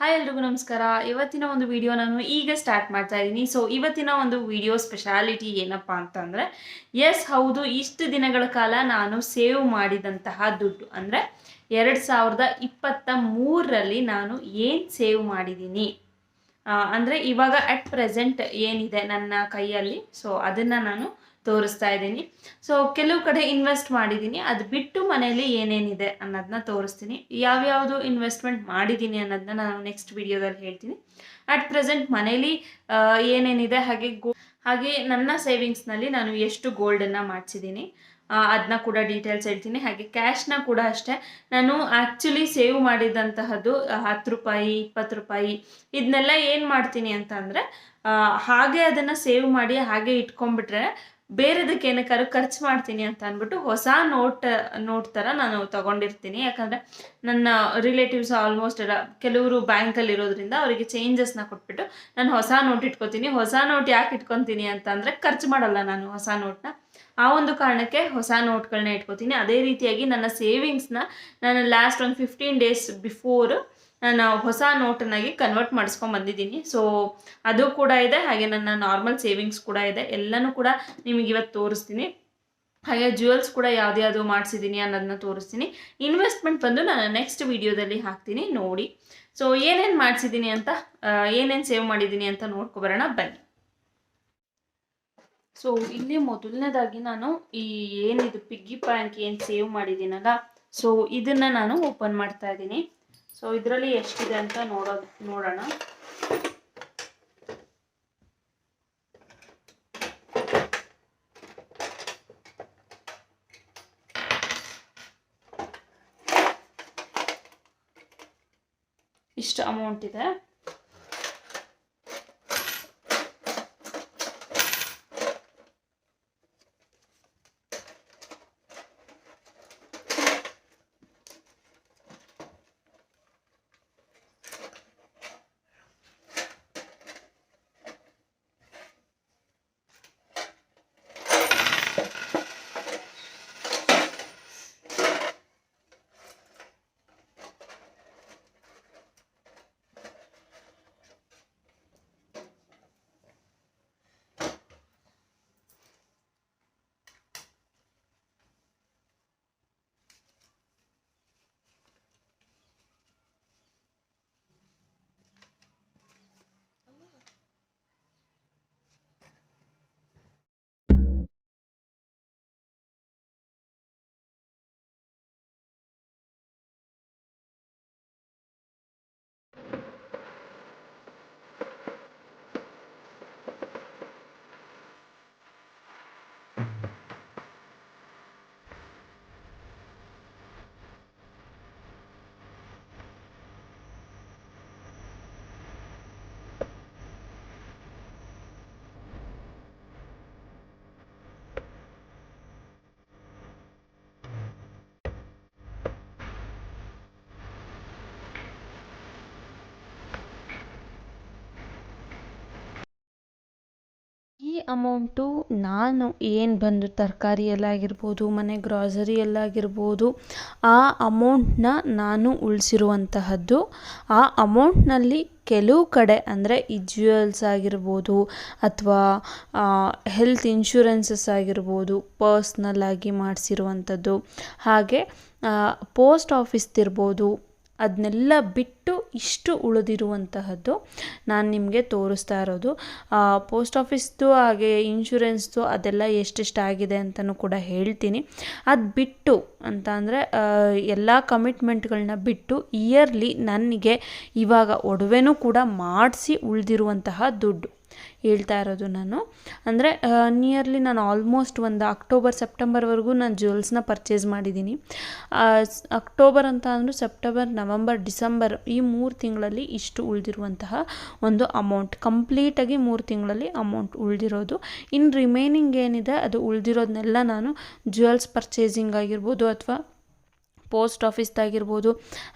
Hi ಎಲ್ರಿಗೂ ನಮಸ್ಕಾರ. ಇವತ್ತಿನ ಒಂದು ವಿಡಿಯೋ ನಾನು ಈಗ ಸ್ಟಾರ್ಟ್ ಮಾಡ್ತಾ ಇದ್ದೀನಿ. ಸೊ ಇವತ್ತಿನ ಒಂದು ವಿಡಿಯೋ ಸ್ಪೆಷಾಲಿಟಿ ಏನಪ್ಪ ಅಂತಂದರೆ ಎಸ್ ಹೌದು, ಇಷ್ಟು ದಿನಗಳ ಕಾಲ ನಾನು ಸೇವ್ ಮಾಡಿದಂತಹ ದುಡ್ಡು. ಅಂದರೆ, ಎರಡು ಸಾವಿರದ ಇಪ್ಪತ್ತ ಮೂರರಲ್ಲಿ ನಾನು ಏನು ಸೇವ್ ಮಾಡಿದ್ದೀನಿ? ಅಂದರೆ ಇವಾಗ ಅಟ್ ಪ್ರೆಸೆಂಟ್ ಏನಿದೆ ನನ್ನ ಕೈಯಲ್ಲಿ? ಸೊ ಅದನ್ನು ನಾನು ತೋರಿಸ್ತಾ ಇದ್ದೀನಿ. ಸೊ ಕೆಲವು ಕಡೆ ಇನ್ವೆಸ್ಟ್ ಮಾಡಿದ್ದೀನಿ. ಅದು ಬಿಟ್ಟು ಮನೆಯಲ್ಲಿ ಏನೇನಿದೆ ಅನ್ನೋದನ್ನ ತೋರಿಸ್ತೀನಿ. ಯಾವ್ಯಾವುದು ಇನ್ವೆಸ್ಟ್ಮೆಂಟ್ ಮಾಡಿದ್ದೀನಿ ಅನ್ನೋದನ್ನ ನಾನು ನೆಕ್ಸ್ಟ್ ವಿಡಿಯೋದಲ್ಲಿ ಹೇಳ್ತೀನಿ. ಅಟ್ ಪ್ರೆಸೆಂಟ್ ಮನೇಲಿ ಏನೇನಿದೆ ಹಾಗೆ ಗೋ, ಹಾಗೆ ನನ್ನ ಸೇವಿಂಗ್ಸ್ನಲ್ಲಿ ನಾನು ಎಷ್ಟು ಗೋಲ್ಡನ್ನು ಮಾಡಿಸಿದ್ದೀನಿ. ಅದನ್ನ ಕೂಡ ಡೀಟೇಲ್ಸ್ ಹೇಳ್ತೀನಿ. ಹಾಗೆ ಕ್ಯಾಶ್ನ ಕೂಡ ಅಷ್ಟೇ. ನಾನು ಆ್ಯಕ್ಚುಲಿ ಸೇವ್ ಮಾಡಿದಂತಹದ್ದು ಹತ್ತು ರೂಪಾಯಿ, ಇಪ್ಪತ್ತು ರೂಪಾಯಿ ಇದನ್ನೆಲ್ಲ ಏನು ಮಾಡ್ತೀನಿ ಅಂತ ಅಂದರೆ ಹಾಗೆ ಅದನ್ನು ಸೇವ್ ಮಾಡಿ ಹಾಗೆ ಇಟ್ಕೊಂಡ್ಬಿಟ್ರೆ ಬೇರೆದಕ್ಕೆ ಏನಕ್ಕಾದ್ರು ಖರ್ಚು ಮಾಡ್ತೀನಿ ಅಂತ ಅಂದ್ಬಿಟ್ಟು ಹೊಸ ನೋಟ್ ನೋಟ್ ಥರ ನಾನು ತಗೊಂಡಿರ್ತೀನಿ. ಯಾಕಂದರೆ ನನ್ನ ರಿಲೇಟಿವ್ಸ್ ಆಲ್ಮೋಸ್ಟ್ ಎಲ್ಲ ಕೆಲವರು ಬ್ಯಾಂಕಲ್ಲಿ ಇರೋದ್ರಿಂದ ಅವರಿಗೆ ಚೇಂಜಸ್ನ ಕೊಟ್ಬಿಟ್ಟು ನಾನು ಹೊಸ ನೋಟ್ ಇಟ್ಕೊತೀನಿ. ಹೊಸ ನೋಟ್ ಯಾಕೆ ಇಟ್ಕೊತೀನಿ ಅಂತ ಅಂದರೆ ಖರ್ಚು ಮಾಡಲ್ಲ ನಾನು ಹೊಸ ನೋಟ್ನ ಆ ಒಂದು ಕಾರಣಕ್ಕೆ ಹೊಸ ನೋಟ್ಗಳನ್ನ ಇಟ್ಕೊತೀನಿ. ಅದೇ ರೀತಿಯಾಗಿ ನನ್ನ ಸೇವಿಂಗ್ಸ್ನ ನಾನು ಲಾಸ್ಟ್ ಒಂದು ಫಿಫ್ಟೀನ್ ಡೇಸ್ ಬಿಫೋರ್ ನಾನು ಹೊಸ ನೋಟನ್ನಾಗಿ ಕನ್ವರ್ಟ್ ಮಾಡಿಸ್ಕೊಂಡು ಬಂದಿದ್ದೀನಿ. ಸೊ ಅದು ಕೂಡ ಇದೆ. ಹಾಗೆ ನನ್ನ ನಾರ್ಮಲ್ ಸೇವಿಂಗ್ಸ್ ಕೂಡ ಇದೆ. ಎಲ್ಲನೂ ಕೂಡ ನಿಮಗೆ ಇವತ್ತು ತೋರಿಸ್ತೀನಿ. ಹಾಗೆ ಜ್ಯುವೆಲ್ಸ್ ಕೂಡ ಯಾವ್ದ್ಯಾವುದು ಮಾಡಿಸಿದ್ದೀನಿ ಅನ್ನೋದನ್ನ ತೋರಿಸ್ತೀನಿ. ಇನ್ವೆಸ್ಟ್ಮೆಂಟ್ ಬಂದು ನಾನು ನೆಕ್ಸ್ಟ್ ವಿಡಿಯೋದಲ್ಲಿ ಹಾಕ್ತೀನಿ. ನೋಡಿ. ಸೊ ಏನೇನು ಮಾಡಿಸಿದ್ದೀನಿ ಅಂತ ಏನೇನು ಸೇವ್ ಮಾಡಿದ್ದೀನಿ ಅಂತ ನೋಡ್ಕೊಬರೋಣ ಬನ್ನಿ. ಸೊ ಇಲ್ಲಿ ಮೊದಲನೇದಾಗಿ ನಾನು ಈ ಏನಿದು ಪಿಗ್ಗಿ ಬ್ಯಾಂಕ್ ಏನು ಸೇವ್ ಮಾಡಿದ್ದೀನಲ್ಲ ಸೊ ಇದನ್ನು ನಾನು ಓಪನ್ ಮಾಡ್ತಾ ಇದ್ದೀನಿ. ಸೊ ಇದರಲ್ಲಿ ಎಷ್ಟಿದೆ ಅಂತ ನೋಡೋದು ನೋಡೋಣ. ಇಷ್ಟು ಅಮೌಂಟ್ ಇದೆ ಈ ಅಮೌಂಟು, ನಾನು ಏನು ಬಂದು ತರಕಾರಿಯಲ್ಲಾಗಿರ್ಬೋದು, ಮನೆ ಗ್ರಾಸರಿಯಲ್ಲಾಗಿರ್ಬೋದು, ಆ ಅಮೌಂಟನ್ನ ನಾನು ಉಳಿಸಿರುವಂತಹದ್ದು, ಆ ಅಮೌಂಟ್ನಲ್ಲಿ ಕೆಲವು ಕಡೆ ಅಂದರೆ ಈ ಜ್ಯುವೆಲ್ಸ್ ಆಗಿರ್ಬೋದು ಅಥವಾ ಹೆಲ್ತ್ ಇನ್ಶೂರೆನ್ಸಸ್ ಆಗಿರ್ಬೋದು ಪರ್ಸ್ನಲ್ ಆಗಿ ಮಾಡಿಸಿರುವಂಥದ್ದು ಹಾಗೆ ಪೋಸ್ಟ್ ಆಫೀಸ್ದಿರ್ಬೋದು ಅದನ್ನೆಲ್ಲ ಬಿಟ್ಟು ಇಷ್ಟು ಉಳಿದಿರುವಂತಹದ್ದು ನಾನು ನಿಮಗೆ ತೋರಿಸ್ತಾ ಇರೋದು. ಪೋಸ್ಟ್ ಆಫೀಸ್ದು ಹಾಗೆ ಇನ್ಶೂರೆನ್ಸ್ದು ಅದೆಲ್ಲ ಎಷ್ಟೆಷ್ಟು ಆಗಿದೆ ಅಂತಲೂ ಕೂಡ ಹೇಳ್ತೀನಿ. ಅದು ಬಿಟ್ಟು ಅಂತ ಅಂದರೆ ಎಲ್ಲ ಕಮಿಟ್ಮೆಂಟ್ಗಳನ್ನ ಬಿಟ್ಟು ಇಯರ್ಲಿ ನನಗೆ ಇವಾಗ ಒಡವೆನೂ ಕೂಡ ಮಾಡಿಸಿ ಉಳಿದಿರುವಂತಹ ದುಡ್ಡು. ಹೇಳ್ತಾ ಇರೋದು ನಾನು. ಅಂದರೆ ನಿಯರ್ಲಿ ನಾನು ಆಲ್ಮೋಸ್ಟ್ ಒಂದು ಅಕ್ಟೋಬರ್ ಸೆಪ್ಟೆಂಬರ್ವರೆಗೂ ನಾನು ಜ್ಯುವೆಲ್ಸ್ನ ಪರ್ಚೇಸ್ ಮಾಡಿದ್ದೀನಿ. ಅಕ್ಟೋಬರ್ ಅಂತ ಅಂದರೂ ಸೆಪ್ಟೆಂಬರ್ ನವಂಬರ್ ಡಿಸೆಂಬರ್ ಈ ಮೂರು ತಿಂಗಳಲ್ಲಿ ಇಷ್ಟು ಉಳಿದಿರುವಂತಹ ಒಂದು ಅಮೌಂಟ್ ಕಂಪ್ಲೀಟಾಗಿ ಮೂರು ತಿಂಗಳಲ್ಲಿ ಅಮೌಂಟ್ ಉಳಿದಿರೋದು. ಇನ್ನು ರಿಮೈನಿಂಗ್ ಏನಿದೆ, ಅದು ಉಳಿದಿರೋದನ್ನೆಲ್ಲ ನಾನು ಜ್ಯುವೆಲ್ಸ್ ಪರ್ಚೇಸಿಂಗ್ ಆಗಿರ್ಬೋದು ಅಥವಾ ಪೋಸ್ಟ್ ಆಫೀಸ್ದಾಗಿರ್ಬೋದು.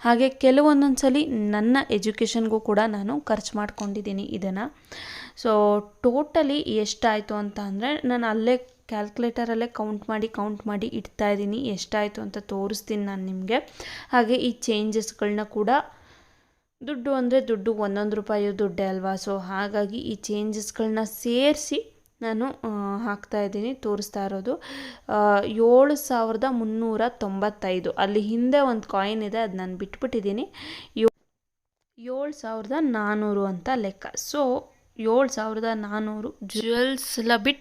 ಹಾಗೆ ಕೆಲವೊಂದೊಂದು ಸಲ ನನ್ನ ಎಜುಕೇಷನ್ಗೂ ಕೂಡ ನಾನು ಖರ್ಚು ಮಾಡ್ಕೊಂಡಿದ್ದೀನಿ ಇದನ್ನು. ಸೊ ಟೋಟಲಿ ಎಷ್ಟಾಯಿತು ಅಂತ ಅಂದರೆ ನಾನು ಅಲ್ಲೇ ಕ್ಯಾಲ್ಕುಲೇಟರಲ್ಲೇ ಕೌಂಟ್ ಮಾಡಿ ಕೌಂಟ್ ಮಾಡಿ ಇಡ್ತಾ ಇದ್ದೀನಿ. ಎಷ್ಟಾಯಿತು ಅಂತ ತೋರಿಸ್ತೀನಿ ನಾನು ನಿಮಗೆ. ಹಾಗೆ ಈ ಚೇಂಜಸ್ಗಳನ್ನ ಕೂಡ ದುಡ್ಡು ಅಂದರೆ ದುಡ್ಡು, ಒಂದೊಂದು ರೂಪಾಯಿ ದುಡ್ಡೇ ಅಲ್ವಾ? ಸೊ ಹಾಗಾಗಿ ಈ ಚೇಂಜಸ್ಗಳನ್ನ ಸೇರಿಸಿ ನಾನು ಹಾಕ್ತಾ ಇದ್ದೀನಿ, ತೋರಿಸ್ತಾ ಇರೋದು. ಏಳು ಸಾವಿರದ ಮುನ್ನೂರ ತೊಂಬತ್ತೈದು. ಅಲ್ಲಿ ಹಿಂದೆ ಒಂದು ಕಾಯಿನ್ ಇದೆ, ಅದು ನಾನು ಬಿಟ್ಬಿಟ್ಟಿದ್ದೀನಿ. ಏಳು ಸಾವಿರದ ನಾನ್ನೂರು ಅಂತ ಲೆಕ್ಕ. ಸೊ ಏಳು ಸಾವಿರದ ನಾನ್ನೂರು ಜ್ಯುವೆಲ್ಸ್ ಎಲ್ಲ ಬಿಟ್ಟು